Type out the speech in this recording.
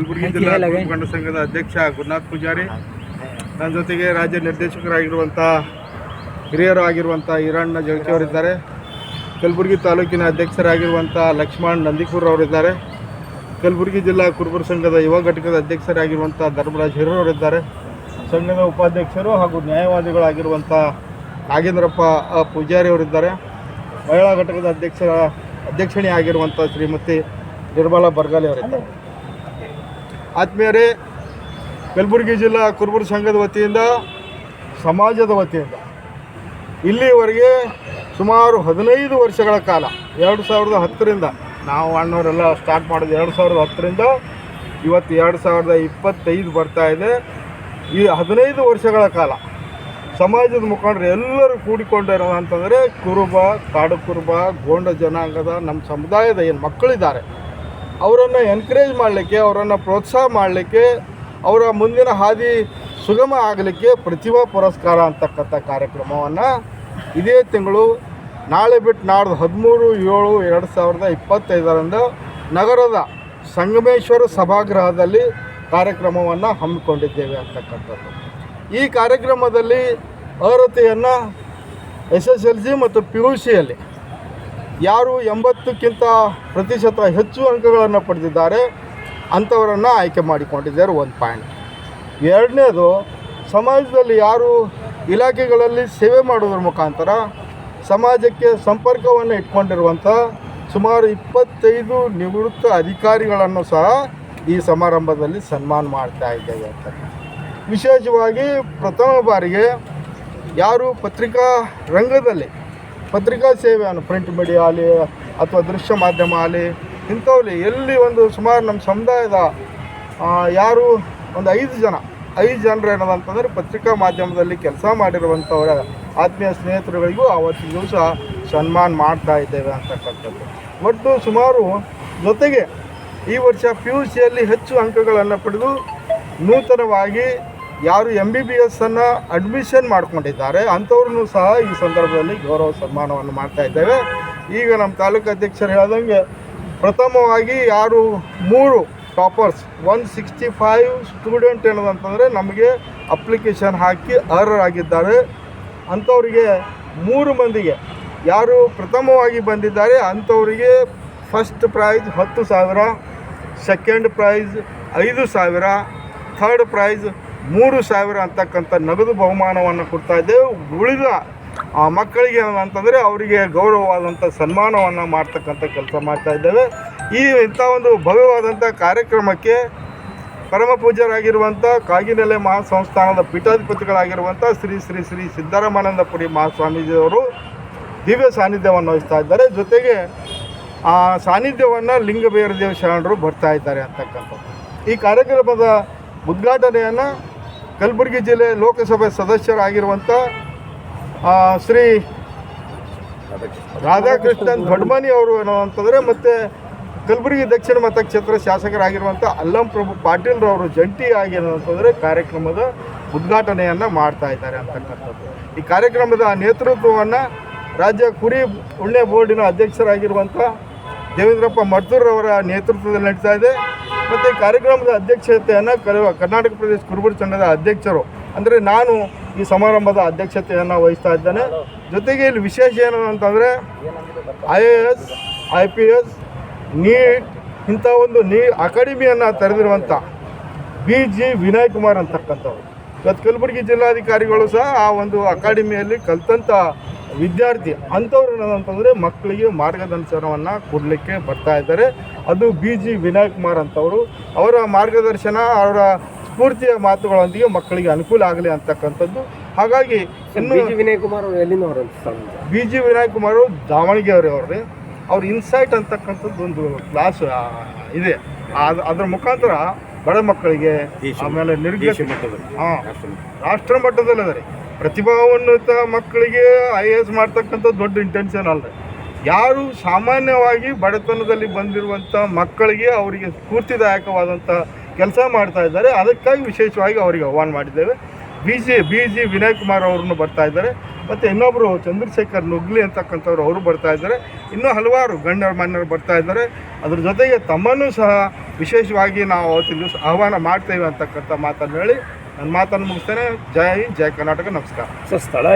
ಕಲಬುರಗಿ ಜಿಲ್ಲಾ ಮುಖಂಡ ಸಂಘದ ಅಧ್ಯಕ್ಷ ಗುರುನಾಥ್ ಪೂಜಾರಿ. ನನ್ನ ಜೊತೆಗೆ ರಾಜ್ಯ ನಿರ್ದೇಶಕರಾಗಿರುವಂಥ ಹಿರಿಯರು ಆಗಿರುವಂಥ ಈರಣ್ಣ ಅವರಿದ್ದಾರೆ. ಕಲಬುರಗಿ ತಾಲೂಕಿನ ಅಧ್ಯಕ್ಷರಾಗಿರುವಂಥ ಲಕ್ಷ್ಮಣ್ ನಂದಿಕೂರ್ ಅವರಿದ್ದಾರೆ. ಕಲಬುರಗಿ ಜಿಲ್ಲಾ ಕುರುಬರ ಸಂಘದ ಯುವ ಘಟಕದ ಅಧ್ಯಕ್ಷರಾಗಿರುವಂಥ ಧರ್ಮರಾಜ್ ಇದ್ದಾರೆ ಸಂಘದ ಉಪಾಧ್ಯಕ್ಷರು ಹಾಗೂ ನ್ಯಾಯವಾದಿಗಳಾಗಿರುವಂಥ ನಾಗೇಂದ್ರಪ್ಪ ಅ, ಪೂಜಾರಿ ಅವರಿದ್ದಾರೆ. ಮಹಿಳಾ ಘಟಕದ ಅಧ್ಯಕ್ಷರ ಅಧ್ಯಕ್ಷಣೆ ಆಗಿರುವಂಥ ಶ್ರೀಮತಿ ನಿರ್ಮಲಾ ಬರ್ಗಾಲಿ ಅವರಿದ್ದಾರೆ. ಆತ್ಮೀಯರೇ, ಕಲಬುರಗಿ ಜಿಲ್ಲಾ ಕುರುಬರ ಸಂಘದ ವತಿಯಿಂದ, ಸಮಾಜದ ವತಿಯಿಂದ ಇಲ್ಲಿವರೆಗೆ ಸುಮಾರು ಹದಿನೈದು ವರ್ಷಗಳ ಕಾಲ, ಎರಡು ಸಾವಿರದ ಹತ್ತರಿಂದ, ನಾವು ಅಣ್ಣವರೆಲ್ಲ ಸ್ಟಾರ್ಟ್ ಮಾಡಿದ ಎರಡು ಸಾವಿರದ ಹತ್ತರಿಂದ, ಇವತ್ತು ಎರಡು ಸಾವಿರದ ಇಪ್ಪತ್ತೈದು ಬರ್ತಾ ಇದೆ. ಈ ಹದಿನೈದು ವರ್ಷಗಳ ಕಾಲ, ಸಮಾಜದ ಮುಖಂಡರು ಎಲ್ಲರೂ ಕೂಡಿಕೊಂಡಿರೋ ಅಂತಂದರೆ, ಕುರುಬ, ಕಾಡು ಕುರುಬ, ಗೋಂಡ ಜನಾಂಗದ ನಮ್ಮ ಸಮುದಾಯದ ಏನು ಮಕ್ಕಳಿದ್ದಾರೆ ಅವರನ್ನು ಎನ್ಕರೇಜ್ ಮಾಡಲಿಕ್ಕೆ, ಅವರನ್ನು ಪ್ರೋತ್ಸಾಹ ಮಾಡಲಿಕ್ಕೆ, ಅವರ ಮುಂದಿನ ಹಾದಿ ಸುಗಮ ಆಗಲಿಕ್ಕೆ ಪ್ರತಿಭಾ ಪುರಸ್ಕಾರ ಅಂತಕ್ಕಂಥ ಕಾರ್ಯಕ್ರಮವನ್ನು ಇದೇ ತಿಂಗಳು ನಾಳೆ ಬಿಟ್ಟು ನಾಡ್ದು ಹದಿಮೂರು, ಏಳು, ಎರಡು ಸಾವಿರದ ಇಪ್ಪತ್ತೈದರಂದು ನಗರದ ಸಂಗಮೇಶ್ವರ ಸಭಾಗೃಹದಲ್ಲಿ ಕಾರ್ಯಕ್ರಮವನ್ನು ಹಮ್ಮಿಕೊಂಡಿದ್ದೇವೆ ಅಂತಕ್ಕಂಥದ್ದು. ಈ ಕಾರ್ಯಕ್ರಮದಲ್ಲಿ ಅರ್ಹತೆಯನ್ನು ಎಸ್ ಎಸ್ ಎಲ್ ಸಿ ಮತ್ತು ಪಿ ಯು ಸಿಯಲ್ಲಿ ಯಾರು ಎಂಬತ್ತಕ್ಕಿಂತ ಪ್ರತಿಶತ ಹೆಚ್ಚು ಅಂಕಗಳನ್ನು ಪಡೆದಿದ್ದಾರೆ, ಅಂಥವರನ್ನು ಆಯ್ಕೆ ಮಾಡಿಕೊಂಡಿದ್ದಾರೆ ಒಂದು ಪಾಯಿಂಟ್ ಎರಡನೇದು, ಸಮಾಜದಲ್ಲಿ ಯಾರು ಇಲಾಖೆಗಳಲ್ಲಿ ಸೇವೆ ಮಾಡೋದ್ರ ಮುಖಾಂತರ ಸಮಾಜಕ್ಕೆ ಸಂಪರ್ಕವನ್ನು ಇಟ್ಕೊಂಡಿರುವಂಥ ಸುಮಾರು ಇಪ್ಪತ್ತೈದು ನಿವೃತ್ತ ಅಧಿಕಾರಿಗಳನ್ನು ಸಹ ಈ ಸಮಾರಂಭದಲ್ಲಿ ಸನ್ಮಾನ ಮಾಡ್ತಾ ಇದ್ದೇವೆ ಅಂತ. ವಿಶೇಷವಾಗಿ ಪ್ರಥಮ ಬಾರಿಗೆ ಯಾರು ಪತ್ರಿಕಾ ರಂಗದಲ್ಲಿ ಪತ್ರಿಕಾ ಸೇವೆಯನ್ನು ಪ್ರಿಂಟ್ ಮೀಡಿಯಾ ಆಗಲಿ ಅಥವಾ ದೃಶ್ಯ ಮಾಧ್ಯಮ ಆಗಲಿ ಇಂಥವ್ಲಿ ಎಲ್ಲಿ ಒಂದು ಸುಮಾರು ನಮ್ಮ ಸಮುದಾಯದ ಯಾರು ಒಂದು ಐದು ಜನ, ಐದು ಜನರು ಏನದ ಅಂತಂದರೆ ಪತ್ರಿಕಾ ಮಾಧ್ಯಮದಲ್ಲಿ ಕೆಲಸ ಮಾಡಿರುವಂಥವರ ಆತ್ಮೀಯ ಸ್ನೇಹಿತರುಗಳಿಗೂ ಆವತ್ತಿನ ದಿವಸ ಸನ್ಮಾನ ಮಾಡ್ತಾ ಇದ್ದೇವೆ ಅಂತಕ್ಕಂಥದ್ದು. ಒಟ್ಟು ಸುಮಾರು ಜೊತೆಗೆ ಈ ವರ್ಷ ಪಿ ಯು ಸಿಯಲ್ಲಿ ಹೆಚ್ಚು ಅಂಕಗಳನ್ನು ಪಡೆದು ನೂತನವಾಗಿ ಯಾರು ಎಂ ಬಿ ಬಿ ಎಸ್ಸನ್ನು ಅಡ್ಮಿಷನ್ ಮಾಡಿಕೊಂಡಿದ್ದಾರೆ, ಅಂಥವ್ರನ್ನೂ ಸಹ ಈ ಸಂದರ್ಭದಲ್ಲಿ ಗೌರವ ಸನ್ಮಾನವನ್ನು ಮಾಡ್ತಾ ಇದ್ದೇವೆ. ಈಗ ನಮ್ಮ ತಾಲೂಕು ಅಧ್ಯಕ್ಷರು ಹೇಳ್ದಂಗೆ ಪ್ರಥಮವಾಗಿ ಯಾರು ಮೂರು toppers, one sixty five student ಏನದಂತಂದರೆ ನಮಗೆ ಅಪ್ಲಿಕೇಶನ್ ಹಾಕಿ ಅರ್ಹರಾಗಿದ್ದಾರೆ. ಅಂಥವರಿಗೆ ಮೂರು ಮಂದಿಗೆ ಯಾರು ಪ್ರಥಮವಾಗಿ ಬಂದಿದ್ದಾರೆ, ಅಂಥವರಿಗೆ ಫಸ್ಟ್ ಪ್ರೈಸ್ ಹತ್ತು ಸಾವಿರ ಸೆಕೆಂಡ್ ಪ್ರೈಸ್ ಐದು ಸಾವಿರ ಥರ್ಡ್ ಪ್ರೈಸ್ ಮೂರು ಸಾವಿರ ಅಂತಕ್ಕಂಥ ನಗದು ಬಹುಮಾನವನ್ನು ಕೊಡ್ತಾ ಇದ್ದೇವೆ. ಉಳಿದ ಆ ಮಕ್ಕಳಿಗೆ ಅಂತಂದರೆ ಅವರಿಗೆ ಗೌರವವಾದಂಥ ಸನ್ಮಾನವನ್ನು ಮಾಡ್ತಕ್ಕಂಥ ಕೆಲಸ ಮಾಡ್ತಾ ಇದ್ದೇವೆ. ಈ ಇಂಥ ಒಂದು ಭವ್ಯವಾದಂಥ ಕಾರ್ಯಕ್ರಮಕ್ಕೆ ಪರಮ ಪೂಜ್ಯರಾಗಿರುವಂಥ ಕಾಗಿನೆಲೆ ಮಹಾಸಂಸ್ಥಾನದ ಪೀಠಾಧಿಪತಿಗಳಾಗಿರುವಂಥ ಶ್ರೀ ಶ್ರೀ ಶ್ರೀ ಸಿದ್ದರಾಮಾನಂದಪುರಿ ಮಹಾಸ್ವಾಮೀಜಿಯವರು ದಿವ್ಯ ಸಾನ್ನಿಧ್ಯವನ್ನು ವಹಿಸ್ತಾ ಇದ್ದಾರೆ. ಜೊತೆಗೆ ಆ ಸಾನ್ನಿಧ್ಯವನ್ನು ಲಿಂಗಬೇರದೇವ ಶರಣರು ಬರ್ತಾ ಇದ್ದಾರೆ ಅಂತಕ್ಕಂಥದ್ದು. ಈ ಕಾರ್ಯಕ್ರಮದ ಉದ್ಘಾಟನೆಯನ್ನು ಕಲಬುರಗಿ ಜಿಲ್ಲೆ ಲೋಕಸಭೆ ಸದಸ್ಯರಾಗಿರುವಂಥ ಶ್ರೀ ರಾಧಾಕೃಷ್ಣನ್ ದೊಡ್ಮನಿ ಅವರು ಏನಂತಂದರೆ ಮತ್ತು ಕಲಬುರಗಿ ದಕ್ಷಿಣ ಮತಕ್ಷೇತ್ರ ಶಾಸಕರಾಗಿರುವಂಥ ಅಲ್ಲಂ ಪ್ರಭು ಪಾಟೀಲ್ರವರು ಜಂಟಿಯಾಗಿ ಏನಂತಂದರೆ ಕಾರ್ಯಕ್ರಮದ ಉದ್ಘಾಟನೆಯನ್ನು ಮಾಡ್ತಾ ಇದ್ದಾರೆ ಅಂತಕ್ಕಂಥದ್ದು. ಈ ಕಾರ್ಯಕ್ರಮದ ನೇತೃತ್ವವನ್ನು ರಾಜ್ಯ ಕುರಿ ಉಣ್ಣೆ ಬೋರ್ಡಿನ ಅಧ್ಯಕ್ಷರಾಗಿರುವಂಥ ದೇವೇಂದ್ರಪ್ಪ ಮರ್ತೂರವರ ನೇತೃತ್ವದಲ್ಲಿ ನಡೀತಾ ಇದೆ. ಮತ್ತು ಕಾರ್ಯಕ್ರಮದ ಅಧ್ಯಕ್ಷತೆಯನ್ನು ಕರ್ನಾಟಕ ಪ್ರದೇಶ ಕುರುಬರು ಸಂಘದ ಅಧ್ಯಕ್ಷರು. ಅಂದರೆ ನಾನು ಈ ಸಮಾರಂಭದ ಅಧ್ಯಕ್ಷತೆಯನ್ನು ವಹಿಸ್ತಾ ಇದ್ದೇನೆ. ಜೊತೆಗೆ ಇಲ್ಲಿ ವಿಶೇಷ ಏನು ಅಂತಂದರೆ I A S I P S NEET ಇಂಥ ಒಂದು ನೀ ಅಕಾಡೆಮಿಯನ್ನು ತೆರೆದಿರುವಂಥ ಬಿ ಜಿ ವಿನಯ್ ಕುಮಾರ್ ಅಂತಕ್ಕಂಥವ್ರು. ಇವತ್ತು ಕಲಬುರಗಿ ಜಿಲ್ಲಾಧಿಕಾರಿಗಳು ಸಹ ಆ ಒಂದು ಅಕಾಡೆಮಿಯಲ್ಲಿ ಕಲ್ತಂಥ ವಿದ್ಯಾರ್ಥಿ ಅಂಥವ್ರು ಏನಂತಂದರೆ ಮಕ್ಕಳಿಗೆ ಮಾರ್ಗದರ್ಶನವನ್ನು ಕೊಡಲಿಕ್ಕೆ ಬರ್ತಾ ಇದ್ದಾರೆ. ಅದು ಬಿ ಜಿ ವಿನಯ್ ಕುಮಾರ್ ಅಂತವರು. ಅವರ ಮಾರ್ಗದರ್ಶನ ಅವರ ಸ್ಫೂರ್ತಿಯ ಮಾತುಗಳೊಂದಿಗೆ ಮಕ್ಕಳಿಗೆ ಅನುಕೂಲ ಆಗಲಿ ಅಂತಕ್ಕಂಥದ್ದು. ಹಾಗಾಗಿ ಇನ್ನು ಬಿ ಜಿ ವಿನಯ್ ಕುಮಾರ್ ಅವರು ಎಲ್ಲಿನವರು ಬಿ ಜಿ ವಿನಾಯಕ್ ಕುಮಾರ್ ದಾವಣಗೆರೆ ಅವ್ರಿ ಅವ್ರ. ಇನ್ಸೈಟ್ ಅಂತಕ್ಕಂಥದ್ದು ಒಂದು ಕ್ಲಾಸ್ ಇದೆ. ಅದು ಅದ್ರ ಮುಖಾಂತರ ಬಡ ಮಕ್ಕಳಿಗೆ ಆಮೇಲೆ ನಿರ್ದೇಶ ಹಾಂ ರಾಷ್ಟ್ರ ಮಟ್ಟದಲ್ಲಿ ಅದ ರೀ. ಮಕ್ಕಳಿಗೆ ಐ ಎ ಎಸ್ ಮಾಡ್ತಕ್ಕಂಥ ದೊಡ್ಡ ಇಂಟೆನ್ಷನ್ ಅಲ್ಲ ಯಾರು ಸಾಮಾನ್ಯವಾಗಿ ಬಡತನದಲ್ಲಿ ಬಂದಿರುವಂಥ ಮಕ್ಕಳಿಗೆ ಅವರಿಗೆ ಸ್ಫೂರ್ತಿದಾಯಕವಾದಂಥ ಕೆಲಸ ಮಾಡ್ತಾ ಇದ್ದಾರೆ. ಅದಕ್ಕಾಗಿ ವಿಶೇಷವಾಗಿ ಅವರಿಗೆ ಆಹ್ವಾನ ಮಾಡಿದ್ದೇವೆ. B G B G Vinay Kumar ಅವ್ರನ್ನು ಬರ್ತಾ ಇದ್ದಾರೆ. ಮತ್ತು ಇನ್ನೊಬ್ಬರು ಚಂದ್ರಶೇಖರ್ ನುಗ್ಲಿ ಅಂತಕ್ಕಂಥವ್ರು ಅವರು ಬರ್ತಾ ಇದ್ದಾರೆ. ಇನ್ನೂ ಹಲವಾರು ಗಣ್ಯರು ಮಾನ್ಯರು ಬರ್ತಾ ಇದ್ದಾರೆ. ಅದ್ರ ಜೊತೆಗೆ ತಮ್ಮನ್ನು ಸಹ ವಿಶೇಷವಾಗಿ ನಾವು ಅವತ್ತಿನ ದಿವಸ ಆಹ್ವಾನ ಮಾಡ್ತೇವೆ ಅಂತಕ್ಕಂಥ ಮಾತನ್ನು ಹೇಳಿ ನನ್ನ ಮಾತನ್ನು ಮುಗಿಸ್ತೇನೆ. ಜೈ ಹಿಂದ್, ಜೈ ಕರ್ನಾಟಕ ನಮಸ್ಕಾರ. ಸರ್ ಸ್ಥಳ